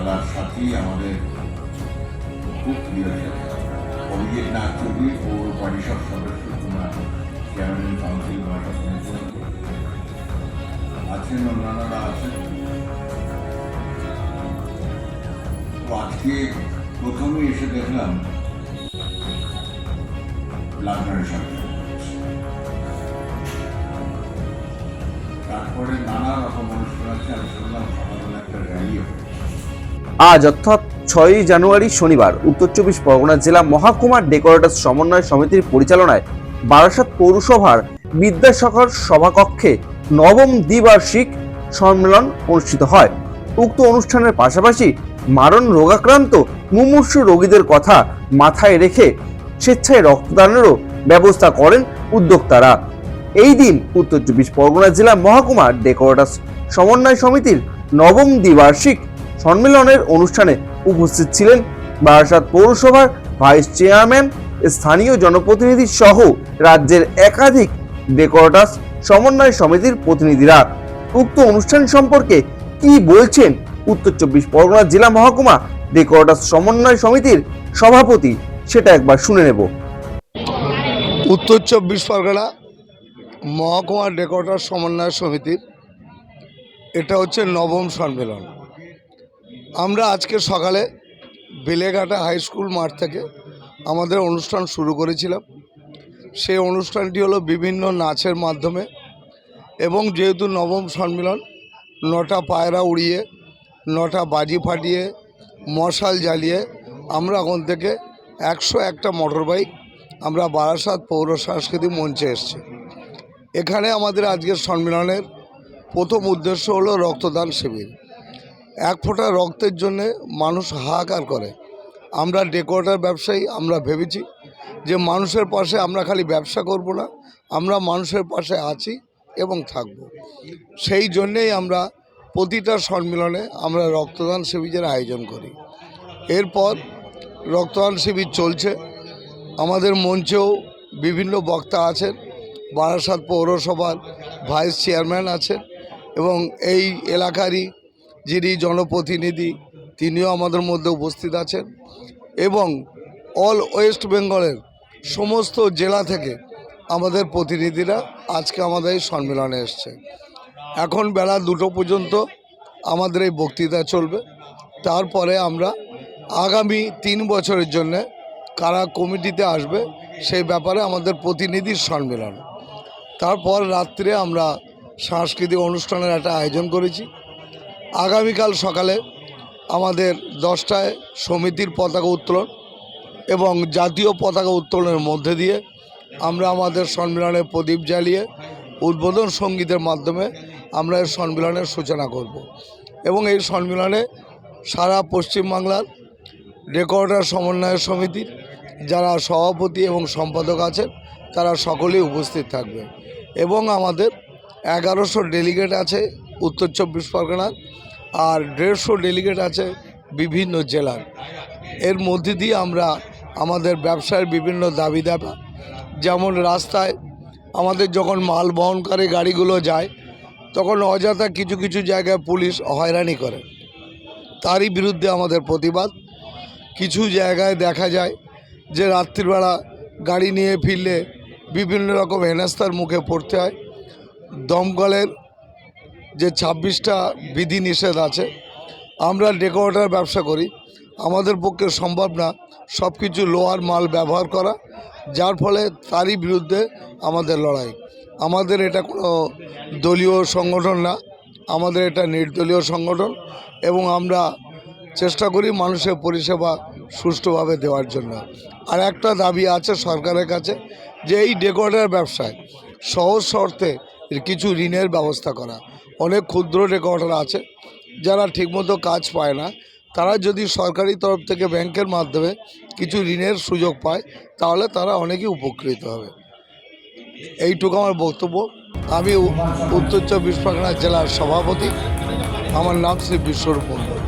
চলার সাথেই আমাদের খুব অভিজিৎ নাথ পৌর পরিষদ সদস্য তোমরা চেয়ারম্যান কাউন্সিল আছেন, অন্যান্যরা আছেন? তো আজকে প্রথমে এসে দেখলাম লাবণের সাথে। তারপরে নানা রকম অনুষ্ঠান আছে, আমি শুনলাম আজ অর্থাৎ ছয়ই জানুয়ারি শনিবার, উত্তর চব্বিশ পরগনা জেলা মহাকুমার ডেকোরেটার্স সমন্বয় সমিতির পরিচালনায় বারাসাত পৌরসভার বিদ্যাসাগর সভাকক্ষে নবম দ্বিবার্ষিক সম্মেলন অনুষ্ঠিত হয়। উক্ত অনুষ্ঠানের পাশাপাশি মারণ রোগাক্রান্ত, মুমূর্ষু রোগীদের কথা মাথায় রেখে স্বেচ্ছায় রক্তদানেরও ব্যবস্থা করেন উদ্যোক্তারা। এই দিন উত্তর চব্বিশ পরগনা জেলা মহাকুমার ডেকোরেটার্স সমন্বয় সমিতির নবম দ্বিবার্ষিক সম্মেলনের অনুষ্ঠানে উপস্থিত ছিলেন বারাসাত পৌরসভার ভাইস চেয়ারম্যান, স্থানীয় জনপ্রতিনিধি সহ রাজ্যের একাধিক ডেকোরেটার্স, সমন্বয় সমিতির প্রতিনিধিরা। উক্ত অনুষ্ঠান সম্পর্কে কি বলছেন উত্তর চব্বিশ পরগনা জেলা মহকুমা ডেকোরেটার্স সমন্বয় সমিতির সভাপতি সেটা একবার শুনে নেব। উত্তর চব্বিশ পরগনা মহকুমা ডেকোরেটর সমন্বয় সমিতির এটা হচ্ছে নবম সম্মেলন। আমরা আজকে সকালে বেলেঘাটা হাই স্কুল মাঠ থেকে আমাদের অনুষ্ঠান শুরু করেছিলাম। সেই অনুষ্ঠানটি হলো বিভিন্ন নাচের মাধ্যমে এবং যেহেতু নবম সম্মেলন, নটা পায়রা উড়িয়ে, নটা বাজি ফাটিয়ে, মশাল জ্বালিয়ে আমরা এখন থেকে একশো একটা মোটর বাইক আমরা বারাসাত পৌর সাংস্কৃতিক মঞ্চে এসেছি। এখানে আমাদের আজকের সম্মেলনের প্রথম উদ্দেশ্য হলো রক্তদান শিবির। এক ফোঁটা রক্তের জন্যে মানুষ হাহাকার করে। আমরা ডেকোরেটার ব্যবসায়ী, আমরা ভেবেছি যে মানুষের পাশে আমরা খালি ব্যবসা করব না, আমরা মানুষের পাশে আছি এবং থাকব। সেই জন্যেই আমরা প্রতিটা সম্মেলনে আমরা রক্তদান শিবিরের আয়োজন করি। এরপর রক্তদান শিবির চলছে। আমাদের মঞ্চেও বিভিন্ন বক্তা আছেন। বারাসাত পৌরসভার ভাইস চেয়ারম্যান আছেন এবং এই এলাকারই যিনি জনপ্রতিনিধি, তিনিও আমাদের মধ্যে উপস্থিত আছেন এবং অল ওয়েস্ট বেঙ্গলের সমস্ত জেলা থেকে আমাদের প্রতিনিধিরা আজকে আমাদের এই সম্মেলনে এসছে এখন বেলা দুটো পর্যন্ত আমাদের এই বক্তৃতা চলবে। তারপরে আমরা আগামী তিন বছরের জন্য কারা কমিটিতে আসবে সেই ব্যাপারে আমাদের প্রতিনিধির সম্মেলন। তারপর রাত্রে আমরা সাংস্কৃতিক অনুষ্ঠানের একটা আয়োজন করেছি। আগামীকাল সকালে আমাদের দশটায় সমিতির পতাকা উত্তোলন এবং জাতীয় পতাকা উত্তোলনের মধ্যে দিয়ে আমরা আমাদের সম্মেলনে প্রদীপ জ্বালিয়ে উদ্বোধন সঙ্গীতের মাধ্যমে আমরা এই সম্মেলনের সূচনা করব। এবং এই সম্মেলনে সারা পশ্চিমবাংলার রেকর্ডার সমন্বয় সমিতির যারা সভাপতি এবং সম্পাদক আছেন, তারা সকলেই উপস্থিত থাকবে। এবং আমাদের এগারোশো ডেলিগেট আছে উত্তর চব্বিশ পরগনার আর দেড়শো ডেলিগেট আছে বিভিন্ন জেলার। এর মধ্যে দিয়ে আমরা আমাদের ব্যবসার বিভিন্ন দাবি দাবা, যেমন রাস্তায় আমাদের যখন মাল বহনকারী গাড়িগুলো যায়, তখন অযথা কিছু কিছু জায়গায় পুলিশ হয়রানি করে। তারই বিরুদ্ধে আমাদের প্রতিবাদ। কিছু জায়গায় দেখা যায় যে রাত্রিবেলা গাড়ি নিয়ে ফিরলে বিভিন্ন রকম হেনস্থার মুখে পড়তে হয়। দমকলের যে ছাব্বিশটা বিধি নিষেধ আছে, আমরা ডেকোরেটার ব্যবসা করি। আমাদের পক্ষে সম্ভব না সব কিছু লোহার মাল ব্যবহার করা, যার ফলে তারই বিরুদ্ধে আমাদের লড়াই। আমাদের এটা কোনো দলীয় সংগঠন না, আমাদের এটা নির্দলীয় সংগঠন এবং আমরা চেষ্টা করি মানুষের পরিষেবা সুষ্ঠুভাবে দেওয়ার জন্য। আর একটা দাবি আছে সরকারের কাছে যে এই ডেকোরেটার ব্যবসায় সহজ শর্তে কিছু ঋণের ব্যবস্থা করা। অনেক ক্ষুদ্র রেকর্ডার আছে যারা ঠিকমতো কাজ পায় না। তারা যদি সরকারি তরফ থেকে ব্যাংকের মাধ্যমে কিছু ঋণের সুযোগ পায়, তাহলে তারা অনেকেই উপকৃত হবে। এইটুকু আমার বক্তব্য। আমি উত্তর চব্বিশ পরগনা জেলার সভাপতি। আমার নাম শ্রী বিশ্বরূপ মণ্ডল।